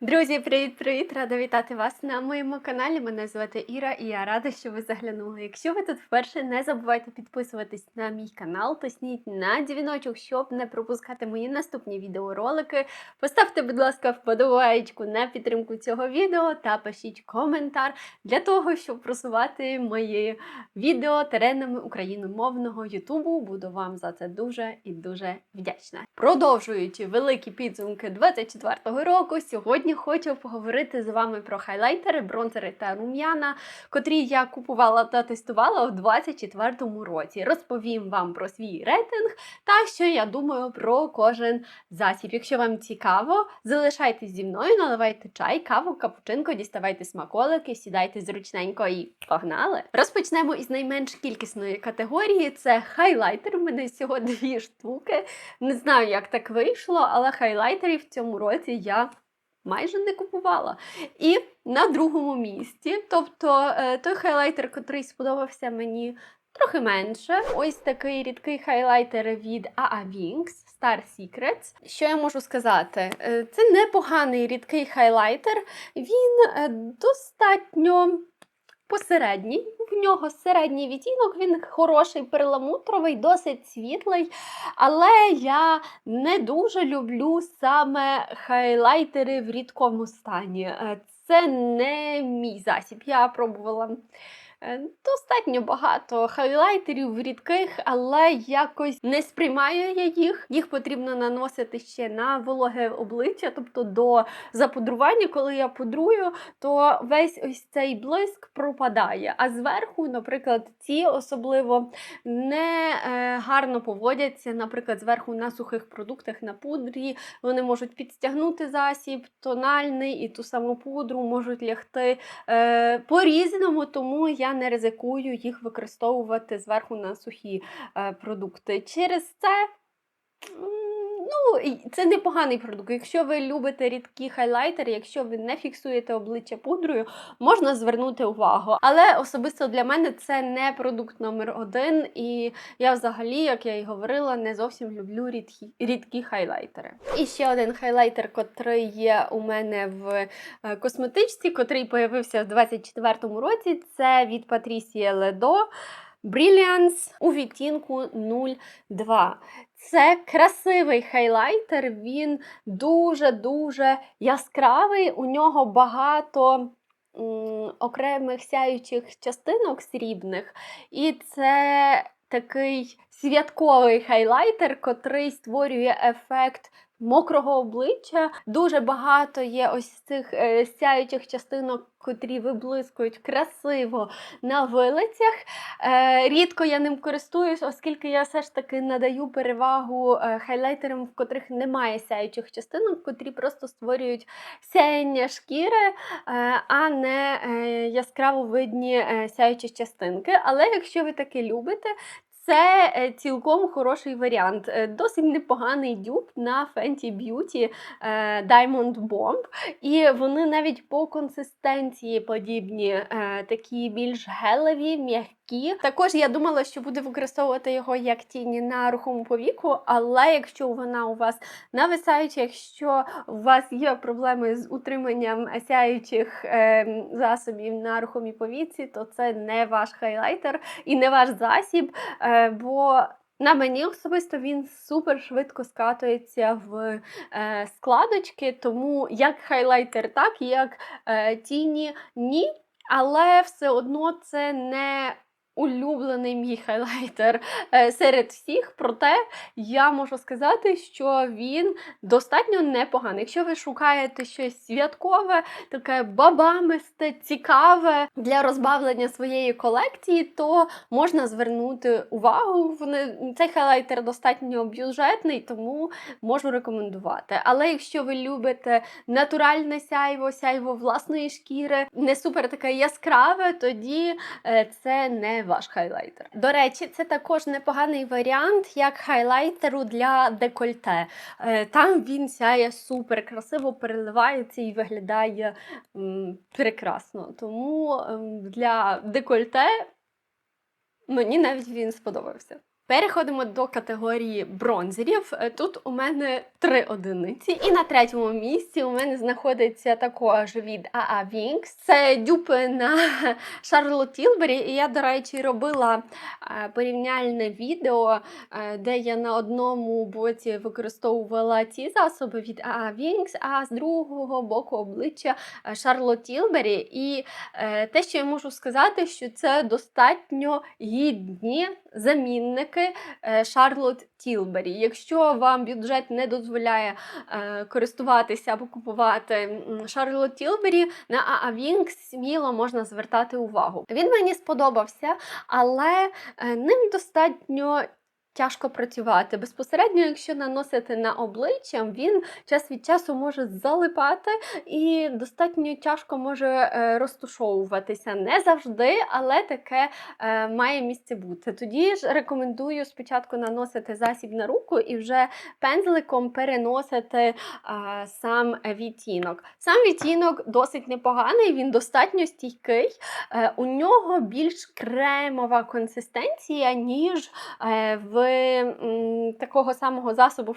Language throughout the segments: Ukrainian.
Друзі, привіт-привіт! Рада вітати вас на моєму каналі. Мене звати Іра і я рада, що ви заглянули. Якщо ви тут вперше, не забувайте підписуватись на мій канал, тисніть на дзвіночок, щоб не пропускати мої наступні відеоролики. Поставте, будь ласка, вподобаєчку на підтримку цього відео та пишіть коментар для того, щоб просувати мої відео теренами україномовного Ютубу. Буду вам за це дуже і дуже вдячна. Продовжуючи великі підсумки 24-го року, сьогодні хочу поговорити з вами про хайлайтери, бронзери та рум'яна, котрі я купувала та тестувала у 24-му році. Розповім вам про свій рейтинг та що я думаю про кожен засіб. Якщо вам цікаво, залишайтесь зі мною, наливайте чай, каву, капучинко, діставайте смаколики, сідайте зручненько і погнали. Розпочнемо із найменш кількісної категорії. Це хайлайтер. У мене всього дві штуки. Не знаю, як так вийшло, але хайлайтерів в цьому році я майже не купувала. І на другому місці, тобто е, той хайлайтер, котрий сподобався мені трохи менше. Ось такий рідкий хайлайтер від AA Wings Star Secrets. Що я можу сказати? Е, Це непоганий рідкий хайлайтер. Він е, достатньо. Посередній, в нього середній відтінок, він хороший, перламутровий, досить світлий. Але я не дуже люблю саме хайлайтери в рідкому стані. Е, Це не мій засіб. Я пробувала достатньо багато хайлайтерів рідких, але якось не сприймаю я їх. Їх потрібно наносити ще на вологе обличчя, тобто до запудрування. Коли я пудрую, то весь ось цей блиск пропадає. А зверху, наприклад, ці особливо не е, гарно поводяться, наприклад, зверху на сухих продуктах на пудрі. Вони можуть підстягнути засіб, тональний і ту саму пудру можуть лягти е, по-різному, тому я не ризикую їх використовувати зверху на сухі е, продукти. Через це. Ну, це непоганий продукт. Якщо ви любите рідкі хайлайтери, якщо ви не фіксуєте обличчя пудрою, можна звернути увагу. Але особисто для мене це не продукт номер один. І я взагалі, як я і говорила, не зовсім люблю рідкі, рідкі хайлайтери. І ще один хайлайтер, котрий є у мене в е, косметичці, котрий появився в 24-му році, це від Patricia Ledo. Brilliance у відтінку 02. Це красивий хайлайтер, він дуже-дуже яскравий. У нього багато м, окремих сяючих частинок срібних. І це такий святковий хайлайтер, котрий створює ефект. Мокрого обличчя дуже багато є ось цих е, сяючих частинок, котрі виблискують красиво на вилицях. Е, рідко я ним користуюсь, оскільки я все ж таки надаю перевагу е, хайлайтерам, в котрих немає сяючих частинок, котрі просто створюють сяєння шкіри, е, а не е, яскраво видні е, сяючі частинки. Але якщо ви таки любите, це е, цілком хороший варіант. Е, Досить непоганий дюб на Fenty Beauty е, Diamond Bomb. І вони навіть по консистенції подібні, такі більш гелеві, м'які. Також я думала, що буду використовувати його як тіні на рухому повіку, але якщо вона у вас нависаюча, якщо у вас є проблеми з утриманням сяючих е, засобів на рухомій повіці, то це не ваш хайлайтер і не ваш засіб. Е, бо на мені особисто він супер швидко скатується в е, складочки, тому як хайлайтер, так, як е, тіні ні. Але все одно це не улюблений мій хайлайтер е, серед всіх. Проте я можу сказати, що він достатньо непоганий. Якщо ви шукаєте щось святкове, таке бабамисте, цікаве для розбавлення своєї колекції, то можна звернути увагу. Цей хайлайтер достатньо бюджетний, тому можу рекомендувати. Але якщо ви любите натуральне сяйво, сяйво власної шкіри, не супер таке яскраве, тоді е, це не ваш хайлайтер. До речі, це також непоганий варіант як хайлайтеру для декольте. Е, Там він сяє супер красиво, переливається і виглядає м, прекрасно. Тому ем, для декольте мені навіть він сподобався. Переходимо до категорії бронзерів. Е, Тут у мене три одиниці, і на третьому місці у мене знаходиться також від AA Wings. Це дюпи на Charlotte Tilbury. І я, до речі, робила е, порівняльне відео, е, де я на одному боці використовувала ці засоби від AA Wings, а з другого боку обличчя Charlotte Tilbury. І те, що я можу сказати, що це достатньо гідні замінники е, Шарлот Тілбері. Якщо вам бюджет не дозволяє е, користуватися або купувати Шарлот Тілбері, на AA сміло можна звертати увагу. Він мені сподобався, але е, ним достатньо. Тяжко працювати. Безпосередньо, якщо наносити на обличчя, він час від часу може залипати і достатньо тяжко може е, розтушовуватися. Не завжди, але таке е, має місце бути. Тоді ж рекомендую спочатку наносити засіб на руку і вже пензликом переносити е, сам відтінок. Сам відтінок досить непоганий, він достатньо стійкий. У нього більш кремова консистенція, ніж в такого самого засобу в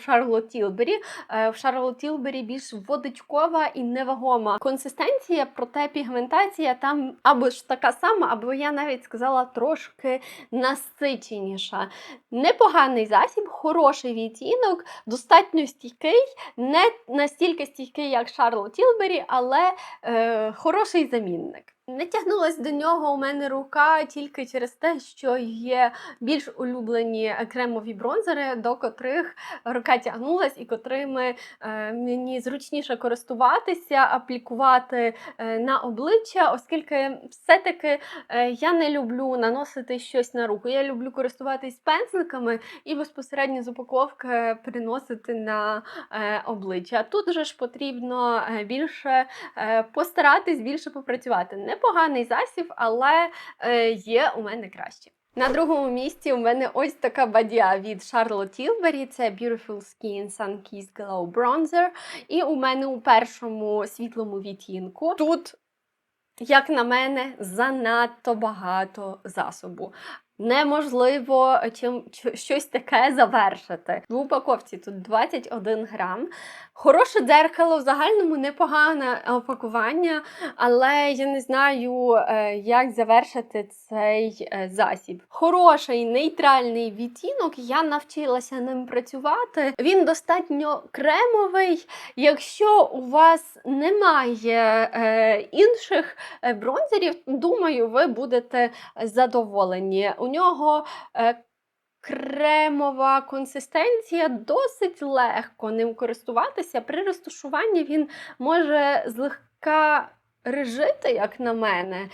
Tilbury. Е, в Charlotte Tilbury більш водичкова і невагома консистенція, проте пігментація там або ж така сама, або я навіть сказала трошки насиченіша. Непоганий засіб, хороший відтінок, достатньо стійкий, не настільки стійкий, як Charlotte Tilbury, але е, хороший замінник. Не тягнулась до нього у мене рука тільки через те, що є більш улюблені кремові бронзери, до котрих рука тягнулась і котрими е, мені зручніше користуватися, аплікувати е, на обличчя, оскільки все-таки е, я не люблю наносити щось на руку. Я люблю користуватись пензликами і безпосередньо з упаковки приносити на обличчя. Тут же ж потрібно більше постаратись, більше попрацювати. Непоганий засіб, але е, є у мене краще. На другому місці у мене ось така бадя від Charlotte Tilbury. Це Beautiful Skin Sun Kissed Glow Bronzer. І у мене у першому світлому відтінку. Тут, як на мене, занадто багато засобу. Неможливо чим чо- щось таке завершити. В упаковці тут 21 грам. Хороше дзеркало, в загальному непогане опакування, але я не знаю, е, як завершити цей е, засіб. Хороший нейтральний відтінок, я навчилася ним працювати. Він достатньо кремовий. Якщо у вас немає е, інших е, бронзерів, думаю, ви будете задоволені. У нього е, кремова консистенція, досить легко ним користуватися. При розташуванні він може злегка режити, як на мене,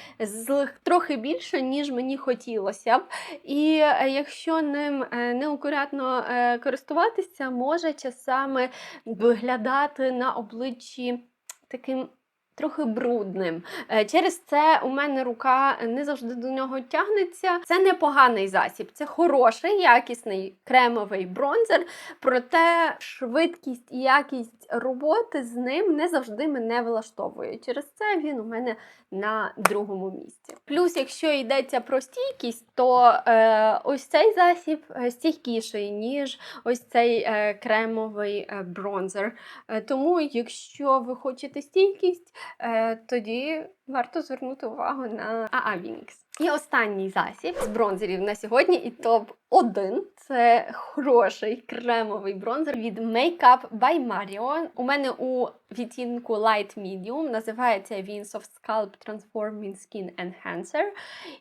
трохи більше, ніж мені хотілося б. І е, якщо ним е, неакуратно е, користуватися, може часами виглядати на обличчі таким. Трохи брудним. Е, Через це у мене рука не завжди до нього тягнеться. Це непоганий засіб, це хороший, якісний кремовий бронзер. Проте швидкість і якість роботи з ним не завжди мене влаштовує. Через це він у мене на другому місці. Плюс, якщо йдеться про стійкість, то е, ось цей засіб е, стійкіший, ніж ось цей е, кремовий е, бронзер. Тому, якщо ви хочете стійкість, тоді варто звернути увагу на Wings. І останній засіб з бронзерів на сьогодні, і топ-1 це хороший кремовий бронзер від Makeup by Marion. У мене у відтінку Light Medium називається він Soft Scalp Transforming Skin Enhancer.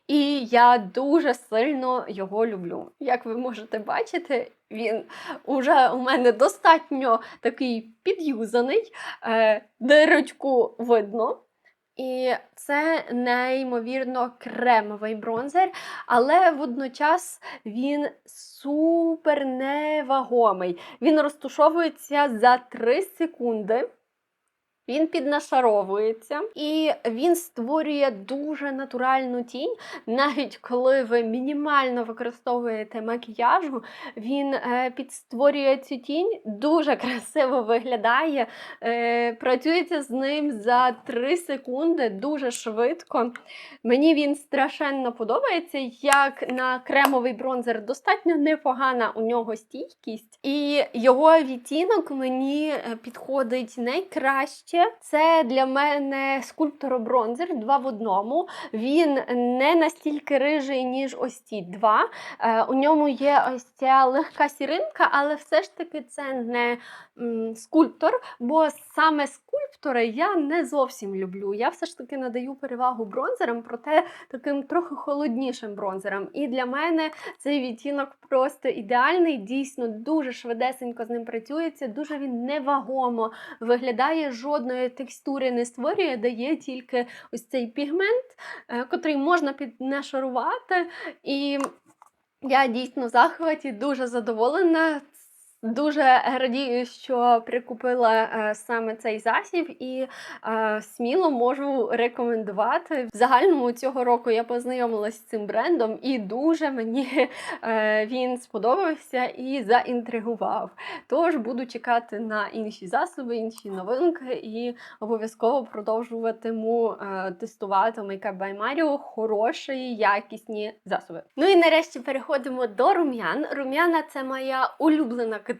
І я дуже сильно його люблю. Як ви можете бачити, він уже у мене достатньо такий під'юзаний, е, дирочку видно. І це неймовірно кремовий бронзер, але водночас він супер невагомий. Він розтушовується за 3 секунди. Він піднашаровується і він створює дуже натуральну тінь. Навіть коли ви мінімально використовуєте макіяжу, він е, підстворює цю тінь, дуже красиво виглядає. Е, працюється з ним за 3 секунди дуже швидко. Мені він страшенно подобається. Як на кремовий бронзер, достатньо непогана у нього стійкість, і його відтінок мені е, підходить найкраще. Це для мене скульптор-бронзер 2 в одному. Він не настільки рижий, ніж ось ці два. Е, у ньому є ось ця легка сіринка, але все ж таки це не м, скульптор, бо саме скульптори я не зовсім люблю. Я все ж таки надаю перевагу бронзерам, проте таким трохи холоднішим бронзерам. І для мене цей відтінок просто ідеальний, дійсно дуже швидесенько з ним працюється, дуже він невагомо виглядає, жодної текстури не створює, дає тільки ось цей пігмент, е, котрий можна піднашарувати. І я дійсно в захваті, дуже задоволена. Дуже радію, що прикупила е, саме цей засіб, і е, сміло можу рекомендувати. В загальному цього року я познайомилася з цим брендом, і дуже мені е, він сподобався і заінтригував. Тож буду чекати на інші засоби, інші новинки, і обов'язково продовжуватиму тестувати Makeup by Mario хороші, якісні засоби. Ну і нарешті переходимо до рум'ян. Рум'яна це моя улюблена категорія,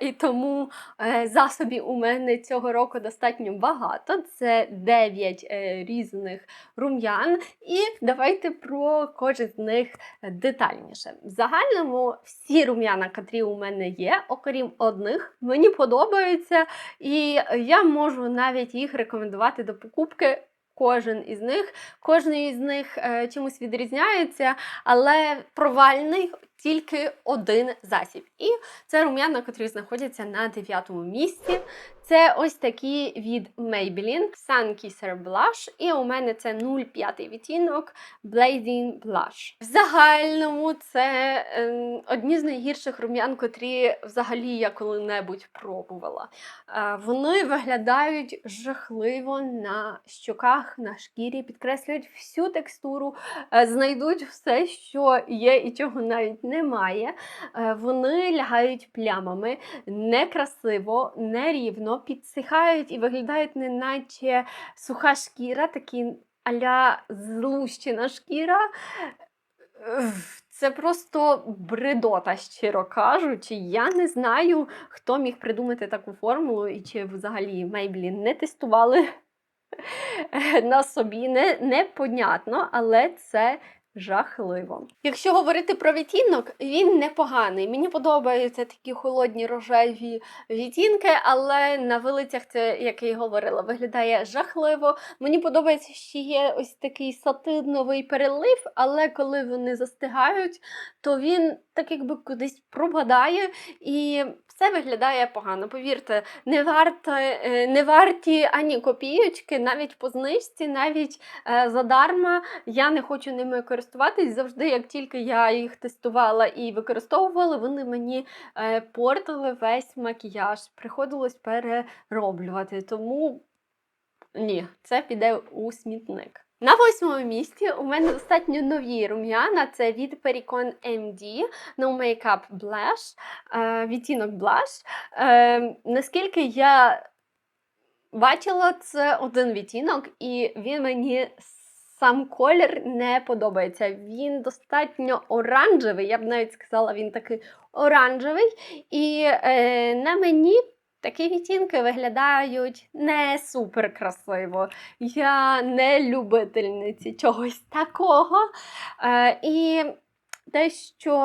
і тому е, засобів у мене цього року достатньо багато. Це 9 е, різних рум'ян. І давайте про кожен з них детальніше. В загальному всі рум'яна, котрі у мене є, окрім одних, мені подобаються, і я можу навіть їх рекомендувати до покупки. Кожен із них, кожен із них е, чимось відрізняється, але провальний тільки один засіб. І це рум'яна, котрі знаходяться на дев'ятому місці. Це ось такі від Maybelline Sun Kisser Blush. І у мене це 0,5 відтінок Blazing Blush. В загальному це е, одні з найгірших рум'ян, котрі взагалі я коли-небудь пробувала. Е, вони виглядають жахливо на щоках, на шкірі, підкреслюють всю текстуру, е, знайдуть все, що є і чого навіть немає. Е, вони лягають плямами некрасиво, нерівно, підсихають і виглядають неначе суха шкіра, такі аля злущена шкіра. Це просто бредота, щиро кажучи. Я не знаю, хто міг придумати таку формулу, і чи взагалі Maybelline не тестували на собі. Не, Непонятно, але це жахливо. Якщо говорити про відтінок, він непоганий. Мені подобаються такі холодні рожеві відтінки, але на вилицях це, як я і говорила, виглядає жахливо. Мені подобається, що є ось такий сатиновий перелив, але коли вони застигають, то він так якби кудись пропадає і все виглядає погано. Повірте, не варто, е, не варті ані копійочки, навіть по знижці, навіть е, задарма. Я не хочу ними користуватись. Завжди, як тільки я їх тестувала і використовувала, вони мені е, портили весь макіяж. Приходилось перероблювати. Тому ні, це піде у смітник. На восьмому місці у мене достатньо нові рум'яна. Це від Pericon MD No Makeup Blush, е, відтінок Blush. Е, наскільки я бачила, це один відтінок, і він мені сам колір не подобається. Він достатньо оранжевий, я б навіть сказала, він такий оранжевий. І е, на мені Такі відтінки виглядають не супер красиво. Я не любительниці чогось такого. Е, І те, що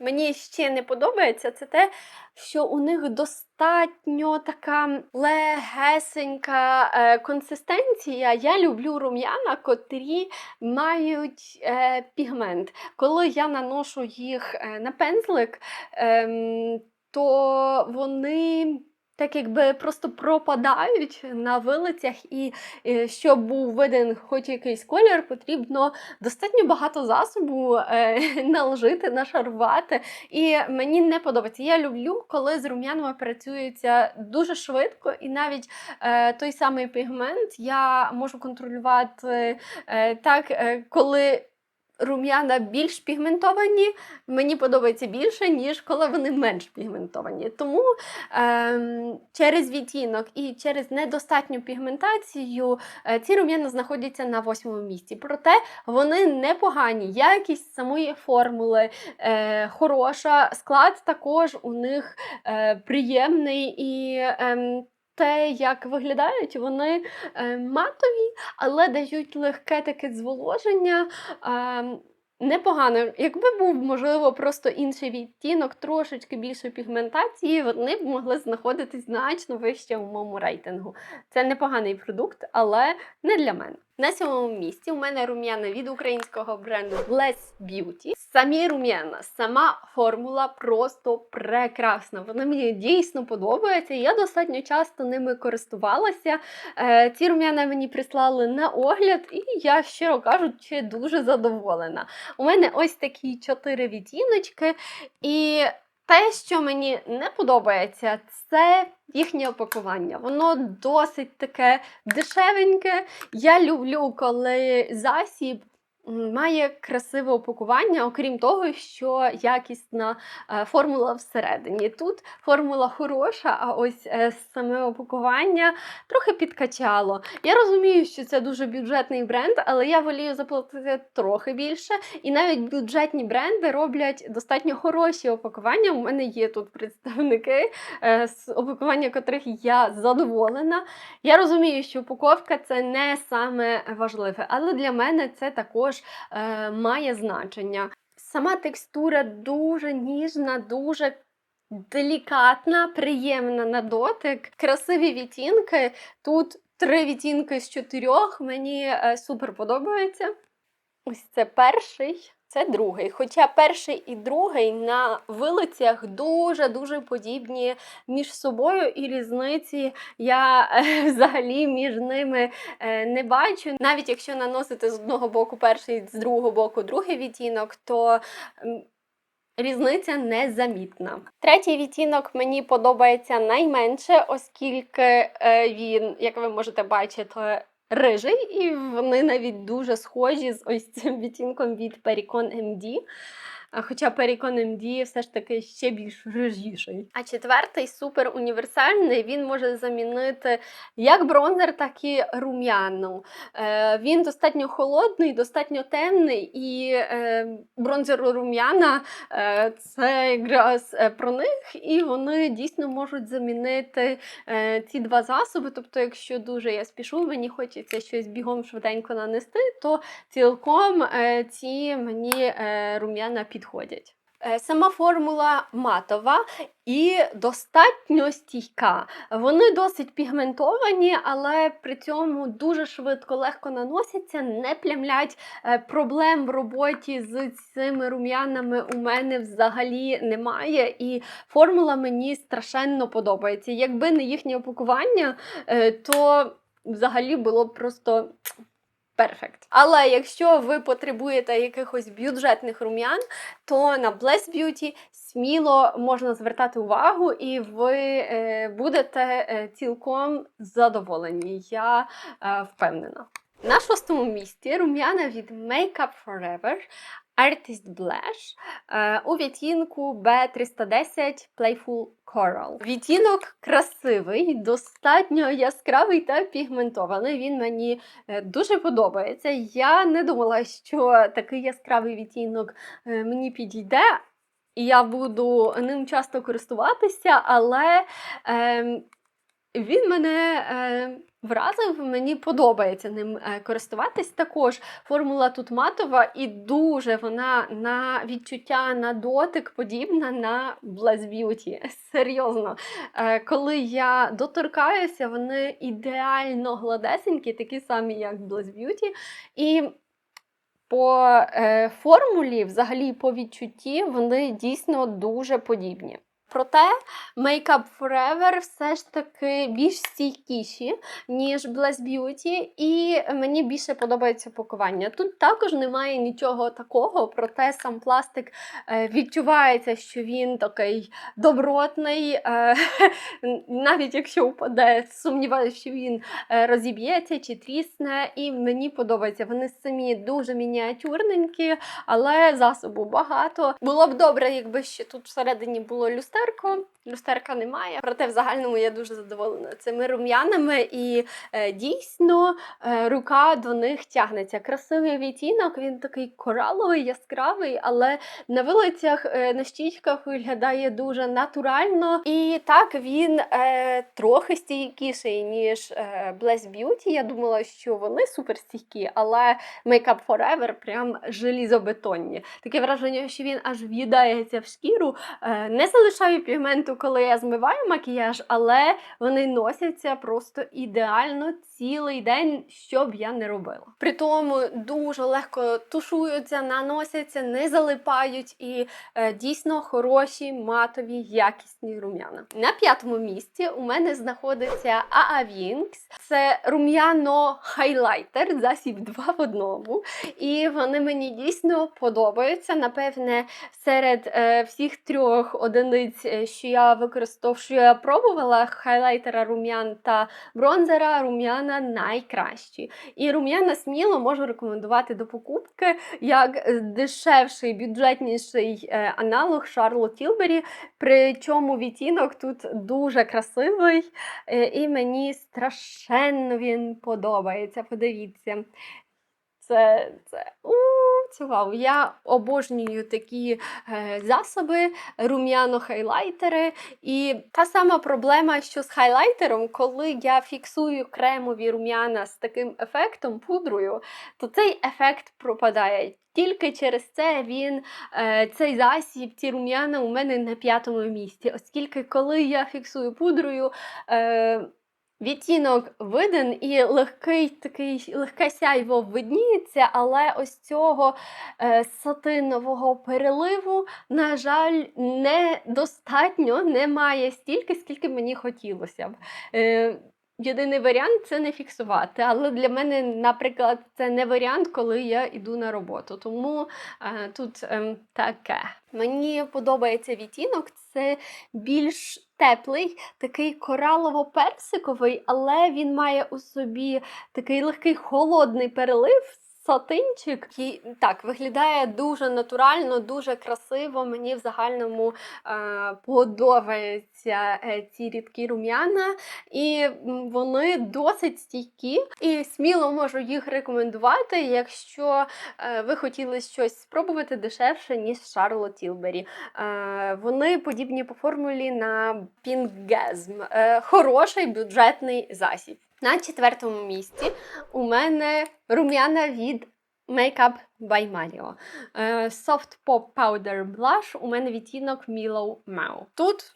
мені ще не подобається, це те, що у них достатньо така легесенька е, консистенція. Я люблю рум'яна, котрі мають е, пігмент. Коли я наношу їх е, на пензлик, е, то вони так якби просто пропадають на вилицях, і е, щоб був виден хоч якийсь колір, потрібно достатньо багато засобу е, наложити, нашарувати. І мені не подобається. Я люблю, коли з рум'янами працюється дуже швидко, і навіть е, той самий пігмент я можу контролювати так, коли. Рум'яна більш пігментовані, мені подобається більше, ніж коли вони менш пігментовані. Тому ем, через відтінок і через недостатню пігментацію е, ці рум'яна знаходяться на восьмому місці. Проте вони непогані. Якість самої формули е, хороша, склад також у них е, приємний і. ем, те, як виглядають, вони е, матові, але дають легке таке зволоження. Непогано. Якби був, можливо, просто інший відтінок, трошечки більше пігментації, вони б могли знаходитись значно вище у моєму рейтингу. Це непоганий продукт, але не для мене. На сьомому місці у мене рум'яна від українського бренду Bless Beauty. Самі рум'яна, сама формула просто прекрасна. Вона мені дійсно подобається. Я достатньо часто ними користувалася. Е, ці рум'яна мені прислали на огляд, і я, щиро кажучи, дуже задоволена. У мене ось такі чотири відтіночки, і те, що мені не подобається, це їхнє опакування. Воно досить таке дешевеньке. Я люблю, коли засіб. Має красиве опакування, окрім того, що якісна е, формула всередині. Тут формула хороша, а ось е, саме опакування трохи підкачало. Я розумію, що це дуже бюджетний бренд, але я волію заплатити трохи більше. І навіть бюджетні бренди роблять достатньо хороші опакування. У мене є тут представники, е, з опакування котрих я задоволена. Я розумію, що упаковка це не саме важливе, але для мене це також е, має значення. Сама текстура дуже ніжна, дуже делікатна, приємна на дотик, красиві відтінки. Тут три відтінки з чотирьох. Мені е, супер подобається. Ось це перший, це другий. Хоча перший і другий на вилицях дуже-дуже подібні між собою, і різниці я е, взагалі між ними е, не бачу. Навіть якщо наносити з одного боку перший, з другого боку другий відтінок, то Різниця незамітна. Третій відтінок мені подобається найменше, оскільки е, він, як ви можете бачити, рижий, і вони навіть дуже схожі з ось цим відтінком від Pericon MD. Хоча Pericon MD все ж таки ще більш рижіший. А четвертий супер універсальний. Він може замінити як бронзер, так і рум'яну. Е, він достатньо холодний, достатньо темний, і е, бронзер рум'яна е, це якраз про них, і вони дійсно можуть замінити ці два засоби. Тобто, якщо дуже я спішу, мені хочеться щось бігом швиденько нанести, то цілком ці мені рум'яна підходять. Е, Сама формула матова і достатньо стійка. Вони досить пігментовані, але при цьому дуже швидко, легко наносяться, не плямлять. Е, Проблем в роботі з цими рум'янами у мене взагалі немає. І формула мені страшенно подобається. Якби не їхнє опакування, е, то взагалі було б просто. Перфект. Але якщо ви потребуєте якихось бюджетних рум'ян, то на Bless Beauty сміло можна звертати увагу, і ви е, будете е, цілком задоволені. Я е, впевнена. На шостому місці рум'яна від Makeup Forever Artist Blush е, у відтінку B310 Playful Coral. Відтінок красивий, достатньо яскравий та пігментований. Він мені е, дуже подобається. Я не думала, що такий яскравий відтінок е, мені підійде. І я буду ним часто користуватися, але е, він мене е, вразив, мені подобається ним е, користуватись. Також формула тут матова і дуже вона на відчуття, на дотик подібна на Bless Beauty. Серйозно. Е, коли я доторкаюся, вони ідеально гладесенькі, такі самі, як Bless Beauty. І по е, формулі, взагалі по відчутті, вони дійсно дуже подібні. Проте Makeup Forever все ж таки більш стійкіші, ніж Bless Beauty, і мені більше подобається пакування. Тут також немає нічого такого, проте сам пластик е, відчувається, що він такий добротний. е, Навіть якщо впаде, сумніваюся, що він е, розіб'ється чи трісне. І мені подобається. Вони самі дуже мініатюрненькі, але засобу багато. Було б добре, якби ще тут всередині було люстерко. Люстерка немає, проте в загальному я дуже задоволена цими рум'янами, і е, дійсно е, рука до них тягнеться. Красивий відтінок, він такий кораловий, яскравий, але на вилицях, е, на щічках виглядає дуже натурально. І так він е, трохи стійкіший, ніж е, Bless Beauty. Я думала, що вони суперстійкі, але Makeup Forever прям желізобетонні. Таке враження, що він аж в'їдається в шкіру. Е, не залишаю пігменту, коли я змиваю макіяж, але вони носяться просто ідеально цілий день, що б я не робила. При тому дуже легко тушуються, наносяться, не залипають і е, дійсно хороші, матові, якісні рум'яна. На п'ятому місці у мене знаходиться Wings. Це рум'яно хайлайтер, засіб два в одному. І вони мені дійсно подобаються. Напевне, серед е, всіх трьох одиниць, е, що я використовую, що я пробувала, хайлайтера рум'ян та бронзера, рум'яна найкращі. І рум'яна сміло можу рекомендувати до покупки як е, дешевший, бюджетніший е, аналог Charlotte Tilbury. Причому відтінок тут дуже красивий, і мені страшенно він подобається. Подивіться. Це, це, у, вау. Я обожнюю такі е, засоби, рум'яно-хайлайтери. І та сама проблема, що з хайлайтером, коли я фіксую кремові рум'яна з таким ефектом, пудрою, то цей ефект пропадає. Тільки через це він, е, цей засіб, ці рум'яна у мене на п'ятому місці, оскільки коли я фіксую пудрою. Відтінок виден і легкий такий легке сяйво видніється, але ось цього е, сатинового переливу, на жаль, недостатньо, немає стільки, скільки мені хотілося б. Е, Єдиний варіант це не фіксувати. Але для мене, наприклад, це не варіант, коли я йду на роботу. Тому е, тут е, таке. Мені подобається відтінок, це більш теплий, такий коралово-персиковий, але він має у собі такий легкий холодний перелив. Сатинчик і так виглядає дуже натурально, дуже красиво. Мені в загальному е, подобаються е, ці рідкі рум'яна, і вони досить стійкі. І сміло можу їх рекомендувати, якщо е, ви хотіли щось спробувати дешевше, ніж Charlotte Tilbury. Е, вони подібні по формулі на Pinkgasm. Е, хороший бюджетний засіб. На четвертому місці у мене рум'яна від Makeup by Mario. Е, Soft Pop Powder Blush у мене відтінок Milo Mau. Тут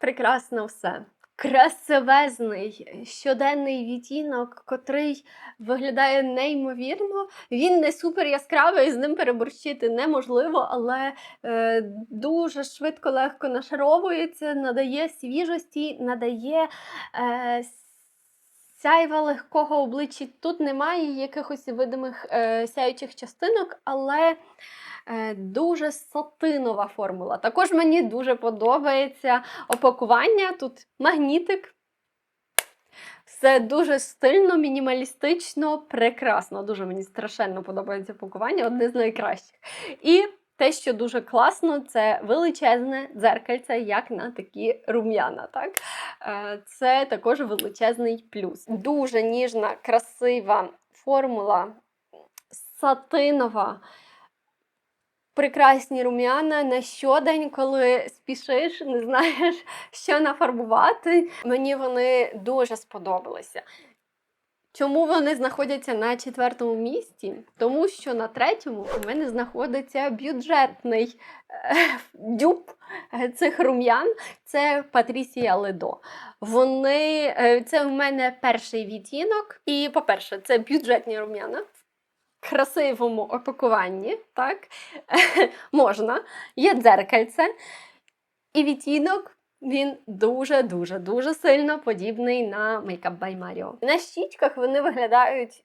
прекрасно все. Красивезний щоденний відтінок, котрий виглядає неймовірно. Він не супер яскравий, з ним переборщити неможливо, але е, дуже швидко, легко нашаровується, надає свіжості, надає е, сяйва легкого обличчя. Тут немає якихось видимих е, сяючих частинок, але е, дуже сатинова формула. Також мені дуже подобається опакування. Тут магнітик. Все дуже стильно, мінімалістично, прекрасно. Дуже мені страшенно подобається пакування, одне з найкращих. І те, що дуже класно, це величезне дзеркальце, як на такі рум'яна. Так? Е, Це також величезний плюс. Дуже ніжна, красива формула, сатинова. Прекрасні рум'яна на щодень, коли спішиш, не знаєш, що нафарбувати. Мені вони дуже сподобалися. Чому вони знаходяться на четвертому місці? Тому що на третьому у мене знаходиться бюджетний е, дюб цих рум'ян. Це Патрісія Ледо. Вони е, це у мене перший відтінок. І, по-перше, це бюджетні рум'яна. В красивому опакуванні, так, можна. Є дзеркальце. І відтінок він дуже-дуже дуже сильно подібний на Makeup by Mario. На щічках вони виглядають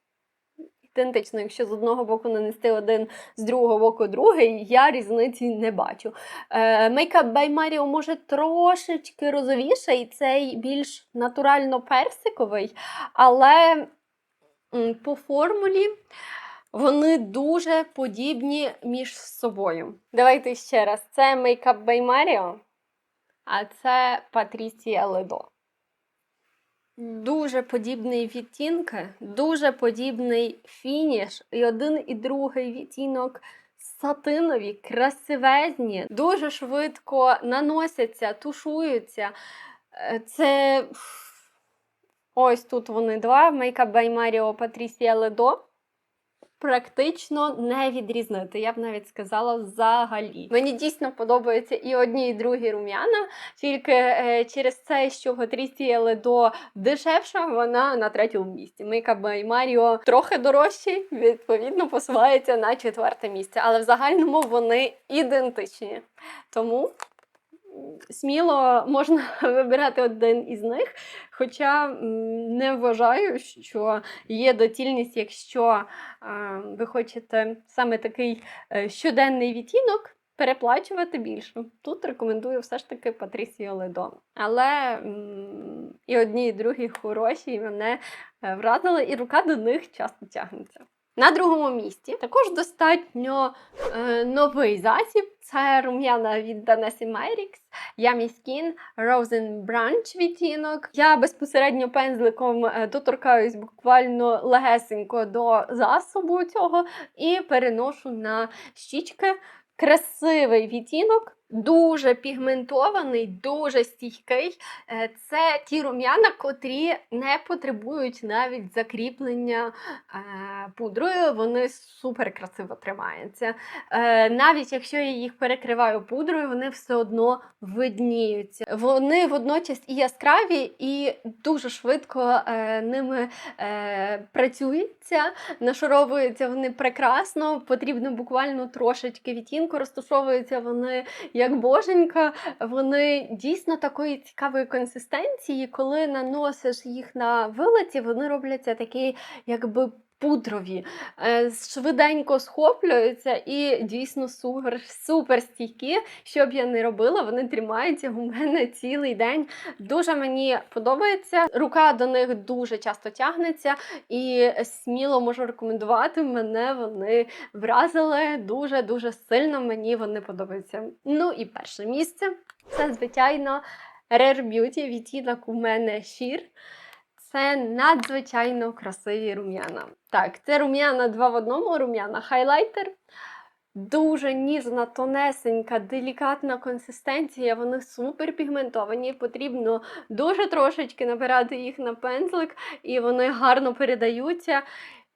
ідентично, якщо з одного боку нанести один, з другого боку другий, я різниці не бачу. Е, Makeup by Mario може трошечки розовіше, і цей більш натурально персиковий, але по формулі. Вони дуже подібні між собою. Давайте ще раз. Це Makeup by Mario, а це Патрісія Ледо. Дуже подібний відтінки, дуже подібний фініш. І один і другий відтінок сатинові, красивезні, дуже швидко наносяться, тушуються. Е, Це ось тут вони два: Mario Patricia Ledo. Практично не відрізнити, я б навіть сказала взагалі. Мені дійсно подобаються і одні, і другі рум'яна, тільки е, через це, що Патрісія Ледо дешевша, вона на третьому місці. By Mario трохи дорожчі, відповідно, посувається на четверте місце. Але в загальному вони ідентичні. Тому сміло можна вибирати один із них. Хоча не вважаю, що є доцільність, якщо ви хочете саме такий е, щоденний відтінок. Переплачувати більше. Тут рекомендую все ж таки Патрісіо Ледо. Але і одні, і другі хороші, і мене е, вразили, і рука до них часто тягнеться. На другому місці також достатньо е, новий засіб. Це рум'яна від Danessy Myrix Yummy Skin Rosen Branch відтінок. Я безпосередньо пензликом е, доторкаюсь буквально легесенько до засобу цього і переношу на щічки. Красивий відтінок, дуже пігментований, дуже стійкий. Е, Це ті рум'яна, котрі не потребують навіть закріплення е, пудрою. Вони супер красиво тримаються. Е, Навіть якщо я їх перекриваю пудрою, вони все одно видніються. Вони водночас і яскраві, і дуже швидко ними працюється, нашаровуються вони прекрасно. Потрібно буквально трошечки відтінку, розташовуються вони як боженька. Вони дійсно такої цікавої консистенції, коли наносиш їх на вилиці, вони робляться такі, якби. Пудрові, Е, швиденько схоплюються і дійсно супер, супер стійкі. Що б я не робила, вони тримаються у мене цілий день. Дуже мені подобається. Рука до них дуже часто тягнеться, і сміло можу рекомендувати. Мене вони вразили дуже-дуже сильно. Мені вони подобаються. Ну і перше місце це, звичайно, Rare Beauty відтінок у мене шір. Це надзвичайно красиві рум'яна. Так, це рум'яна два в одному, рум'яна хайлайтер. Дуже ніжна, тонесенька, делікатна консистенція. Вони супер пігментовані. Потрібно дуже трошечки набирати їх на пензлик, і вони гарно передаються.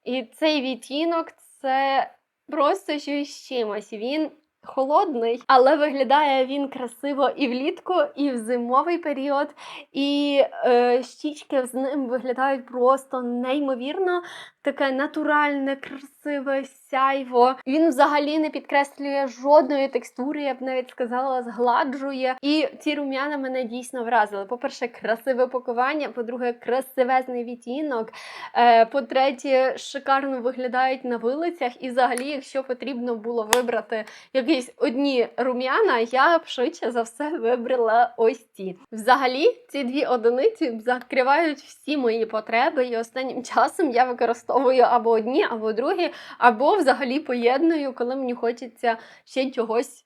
І цей відтінок це просто щось чимось. Він холодний, але виглядає він красиво і влітку, і в зимовий період. І е, щічки з ним виглядають просто неймовірно. Таке натуральне, красиве сяйво. Він взагалі не підкреслює жодної текстури, я б навіть сказала, згладжує. І ці рум'яна мене дійсно вразили. По-перше, красиве пакування, по-друге, красивезний відтінок. Е, по-третє, шикарно виглядають на вилицях. І взагалі, якщо потрібно було вибрати якісь одні рум'яна, я б швидше за все вибрала ось ці. Взагалі, ці дві одиниці закривають всі мої потреби, і останнім часом я використовую або одні, або другі, або взагалі поєдную, коли мені хочеться ще чогось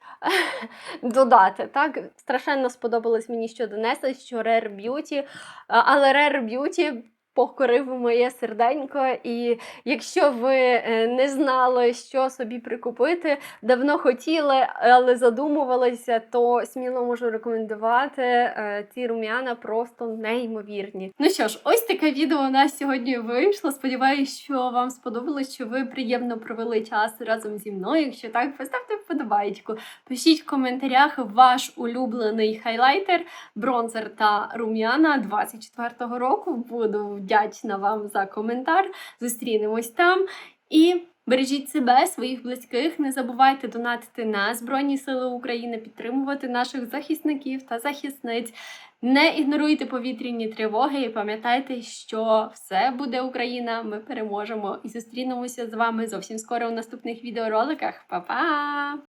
додати. Так, страшенно сподобалось мені що Донеса, що Rare Beauty, але Rare Beauty покорив моє серденько. І якщо ви е, не знали, що собі прикупити, давно хотіли, але задумувалися, то сміло можу рекомендувати. Е, Ці рум'яна просто неймовірні. Ну що ж, ось таке відео у нас сьогодні вийшло. Сподіваюсь, що вам сподобалось, що ви приємно провели час разом зі мною. Якщо так, поставте вподобайку. Пишіть в коментарях ваш улюблений хайлайтер, бронзер та рум'яна 24-го року. Буду вдячна вам за коментар. Зустрінемось там. І Бережіть себе, своїх близьких. Не забувайте донатити на Збройні Сили України, підтримувати наших захисників та захисниць. Не ігноруйте повітряні тривоги і пам'ятайте, що все буде Україна. Ми переможемо і зустрінемося з вами зовсім скоро у наступних відеороликах. Па-па!